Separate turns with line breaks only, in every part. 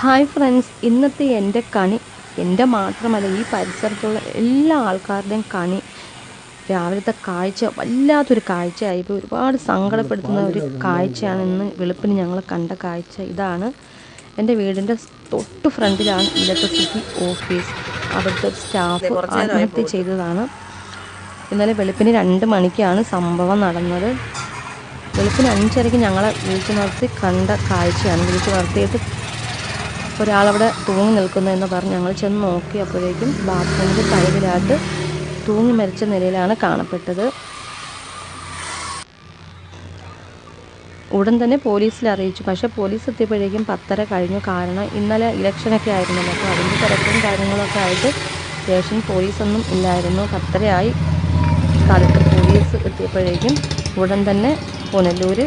Hi friends ഇന്നത്തെ എന്റെ കണി എന്റെ മാത്രമല്ല ഈ പരിസരത്തുള്ള എല്ലാ ആൾക്കാരുടെയും കണി. രാവിലത്തെ കാഴ്ച വല്ലാത്തൊരു കാഴ്ചയായിപ്പോൾ ഒരുപാട് സങ്കടപ്പെടുത്തുന്ന ഒരു കാഴ്ചയാണ് ഇന്ന് വെളുപ്പിന് ഞങ്ങൾ കണ്ട കാഴ്ച. ഇതാണ് എന്റെ വീടിന്റെ തൊട്ട് ഫ്രണ്ടിലാണ് ഇലക്ട്രിസിറ്റി ഓഫീസ് അവിടുത്തെ സ്റ്റാഫ് ആത്മഹത്യ ചെയ്തതാണ്. ഇന്നലെ വെളുപ്പിന് രണ്ട് മണിക്കാണ് സംഭവം നടന്നത്. വെളുപ്പിന് അഞ്ചരയ്ക്ക് ഞങ്ങളെ വിളിച്ചു നിർത്തി കണ്ട കാഴ്ചയാണ്. വിളിച്ചു നിർത്തിയിട്ട് ഒരാളവിടെ തൂങ്ങി നിൽക്കുന്നു എന്ന് പറഞ്ഞ് ഞങ്ങൾ ചെന്ന് നോക്കിയപ്പോഴേക്കും ബാത്റൂമിന്റെ സൈഡിലായിട്ട് തൂങ്ങി മരിച്ച നിലയിലാണ് കാണപ്പെട്ടത്. ഉടൻ തന്നെ പോലീസിൽ അറിയിച്ചു. പക്ഷേ പോലീസ് എത്തിയപ്പോഴേക്കും പത്തര കഴിഞ്ഞു. കാരണം ഇന്നലെ ഇലക്ഷനൊക്കെ ആയിരുന്നല്ലോ. അപ്പോൾ അതിന്റെ തിരക്കും കാര്യങ്ങളൊക്കെ ആയിട്ട് സ്റ്റേഷൻ പോലീസൊന്നും ഇല്ലായിരുന്നു. പത്തരയായി സ്ഥലത്ത് പോലീസ് എത്തിയപ്പോഴേക്കും ഉടൻ തന്നെ പുനലൂർ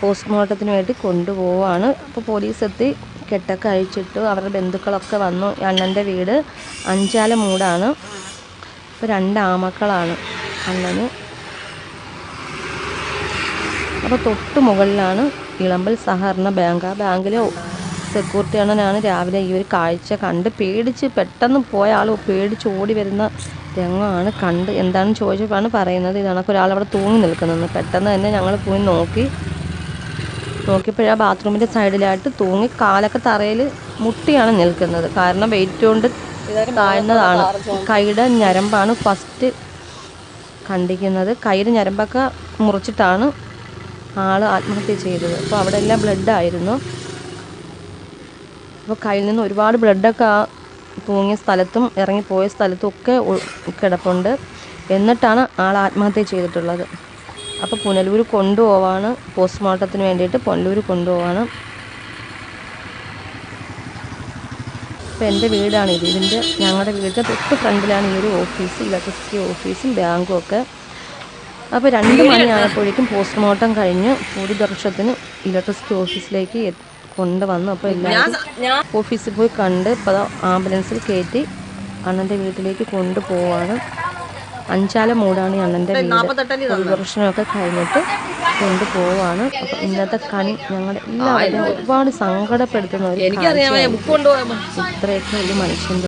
പോസ്റ്റ്മോർട്ടത്തിന് വേണ്ടി കൊണ്ടുപോവാണ്. അപ്പോൾ പോലീസ് എത്തി കെട്ടൊക്കെ അഴിച്ചിട്ടു. അവരുടെ ബന്ധുക്കളൊക്കെ വന്നു. അണ്ണന്റെ വീട് അഞ്ചാല മൂടാണ്. ഇപ്പോൾ രണ്ട് ആമക്കളാണ് അണ്ണന്. അപ്പോൾ തൊട്ട് മുകളിലാണ് ഇളമ്പൽ സഹകരണ ബാങ്ക്. ആ ബാങ്കിലെ സെക്യൂരിറ്റി അണ്ണനാണ് രാവിലെ ഈ ഒരു കാഴ്ച കണ്ട് പേടിച്ച് പെട്ടെന്ന് പോയ ആൾ പേടിച്ച് ഓടി വരുന്ന രംഗമാണ് കണ്ട്. എന്താണെന്ന് ചോദിച്ചപ്പോഴാണ് പറയുന്നത് ഇതാണ് ഒരാൾ അവിടെ തൂങ്ങി നിൽക്കുന്നത് പെട്ടെന്ന് തന്നെ ഞങ്ങൾ പോയി നോക്കി. നോക്കിയപ്പോഴാ ബാത്റൂമിന്റെ സൈഡിലായിട്ട് തൂങ്ങി കാലൊക്കെ തറയിൽ മുട്ടിയാണ് നിൽക്കുന്നത്. കാരണം വെയിറ്റ് കൊണ്ട് താഴ്ന്നതാണ്. കൈയുടെ ഞരമ്പാണ് ഫസ്റ്റ് കണ്ടിക്കുന്നത് കൈയുടെ ഞരമ്പൊക്കെ മുറിച്ചിട്ടാണ് ആൾ ആത്മഹത്യ ചെയ്തത്. അപ്പോൾ അവിടെ എല്ലാം ബ്ലഡായിരുന്നു അപ്പോൾ കയ്യിൽ നിന്ന് ഒരുപാട് ബ്ലഡൊക്കെ ആ തൂങ്ങിയ സ്ഥലത്തും ഇറങ്ങിപ്പോയ സ്ഥലത്തും ഒക്കെ കിടപ്പുണ്ട്. എന്നിട്ടാണ് ആൾ ആത്മഹത്യ ചെയ്തിട്ടുള്ളത്. അപ്പോൾ പുനലൂർ കൊണ്ടുപോവാണ്. പോസ്റ്റ്മോർട്ടത്തിന് വേണ്ടിയിട്ട് പുനലൂർ കൊണ്ടുപോവാണ്. അപ്പോൾ എന്റെ വീടാണ് ഇത്. ഇതിന്റെ ഞങ്ങളുടെ വീടിന്റെ തൊട്ട് ഫ്രണ്ടിലാണ് ഈ ഒരു ഓഫീസ്. ഇലക്ട്രിസിറ്റി ഓഫീസും ബാങ്കും ഒക്കെ. അപ്പോൾ രണ്ട് മണിയായപ്പോഴേക്കും പോസ്റ്റ്മോർട്ടം കഴിഞ്ഞ് ഭൂരിദർശത്തിന് ഇലക്ട്രിസിറ്റി ഓഫീസിലേക്ക് കൊണ്ടുവന്നു. അപ്പോൾ എല്ലാവരും ഓഫീസിൽ പോയി കണ്ട് ഇപ്പോൾ ആംബുലൻസിൽ കയറ്റി അണ്ണന്റെ വീട്ടിലേക്ക് കൊണ്ടുപോവാണ്. അഞ്ചാല മൂടാണ് അണ്ണന്റെ വീട്. ഭൂരിദർശനമൊക്കെ കഴിഞ്ഞിട്ട് കൊണ്ടുപോവാണ്. അപ്പൊ ഇന്നത്തെ കണി ഞങ്ങളുടെ എല്ലാവരും ഒരുപാട് സങ്കടപ്പെടുത്തുന്ന ഒരു. ഇത്രയൊക്കെ ഒരു മനുഷ്യന്റെ